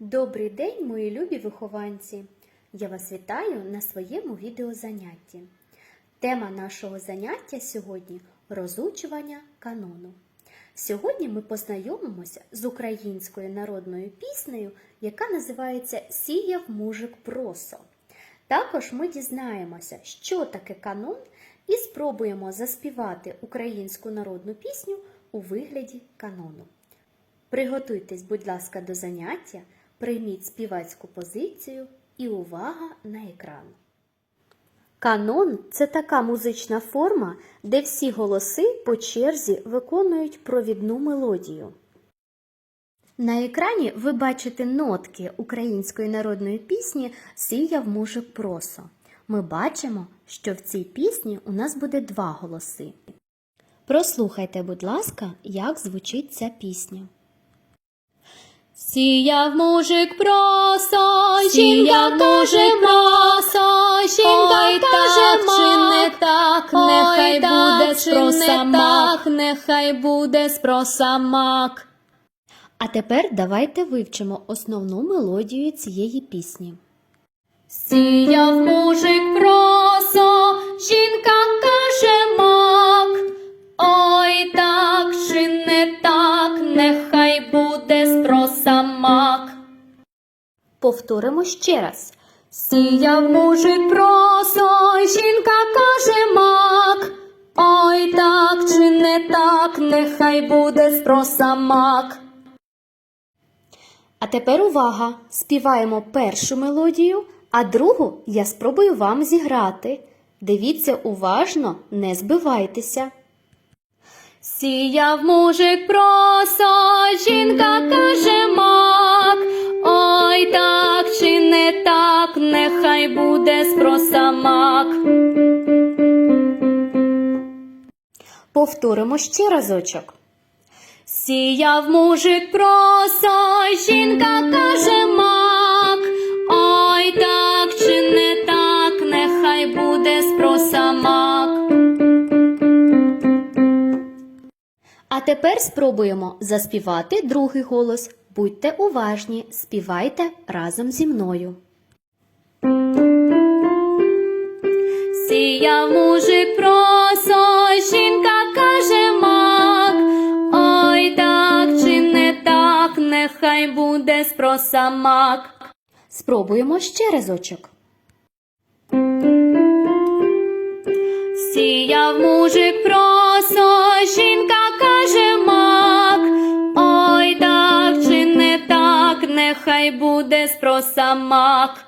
Добрий день, мої любі вихованці! Я вас вітаю на своєму відеозанятті. Тема нашого заняття сьогодні розучування канону. Сьогодні ми познайомимося з українською народною піснею, яка називається Сіяв мужик просо. Також ми дізнаємося, що таке канон, і спробуємо заспівати українську народну пісню у вигляді канону. Приготуйтесь, будь ласка, до заняття, прийміть співацьку позицію і увага на екран. Канон це така музична форма, де всі голоси по черзі виконують провідну мелодію. На екрані ви бачите нотки української народної пісні Сіяв мужик просо. Ми бачимо, що в цій пісні у нас буде два голоси. Прослухайте, будь ласка, як звучить ця пісня. Сіяв мужик Сіяв жінка каже мужик просо, жінка Ой, чи не так, Ой, нехай так буде чи спроса не мак. так, нехай буде спроса мак. А тепер давайте вивчимо основну мелодію цієї пісні. Сіяв мужик просо, мак. Повторимо ще раз. Сіяв мужик просо, жінка каже мак. Ой, так чи не так, нехай буде спроса мак. А тепер увага! Співаємо першу мелодію, а другу я спробую вам зіграти. Дивіться уважно, не збивайтеся. Сіяв мужик просо, жінка каже мак. Ой, так чи не так, нехай буде спроса мак. Повторимо ще разочок. Сіяв мужик просо, жінка каже мак. А тепер спробуємо заспівати другий голос. Будьте уважні, співайте разом зі мною. Сіяв мужик просо, жінка каже мак. Ой, так чи не так, нехай буде спроса мак. Спробуємо ще разочок. Сіяв мужик просо, буде спроса мак.